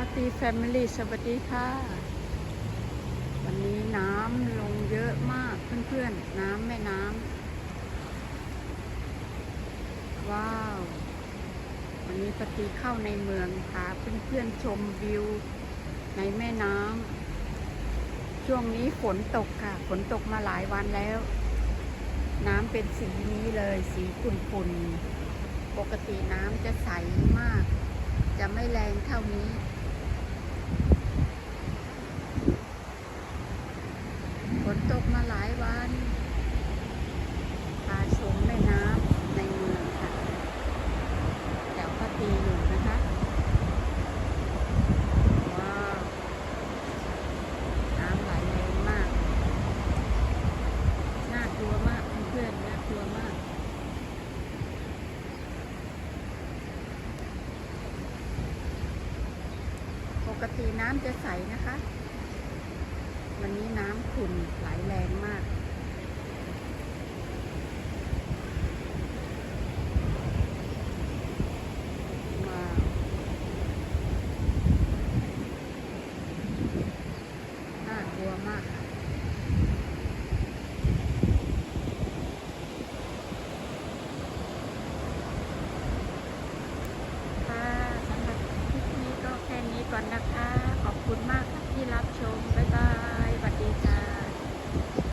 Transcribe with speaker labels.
Speaker 1: ปาร์ตี้แฟมิลี่สวัสดีค่ะ วันนี้น้ำลงเยอะมากเพื่อนๆ น้ำแม่น้ำว้าว วันนี้ปาร์ตี้เข้าในเมืองพาเพื่อนๆชมวิวในแม่น้ำช่วงนี้ฝนตกค่ะ ฝนตกมาหลายวันแล้ว น้ำเป็นสีนี้เลย สีขุ่นๆ ปกติน้ำจะใสมากจะไม่แรงเท่านี้ ฝน ตกมาหลายวันพาชมแม่น้ำในเมืองค่ะแถวพัตีอยู่นะคะว้าวน้ำไหลแรงมาก น่ากลัวมากเพื่อนๆน่ากลัวมากปกติน้ำจะใสนะคะ ฝุ่นไหลแรงมาก มาน่ากลัวมากก่อนนะคะ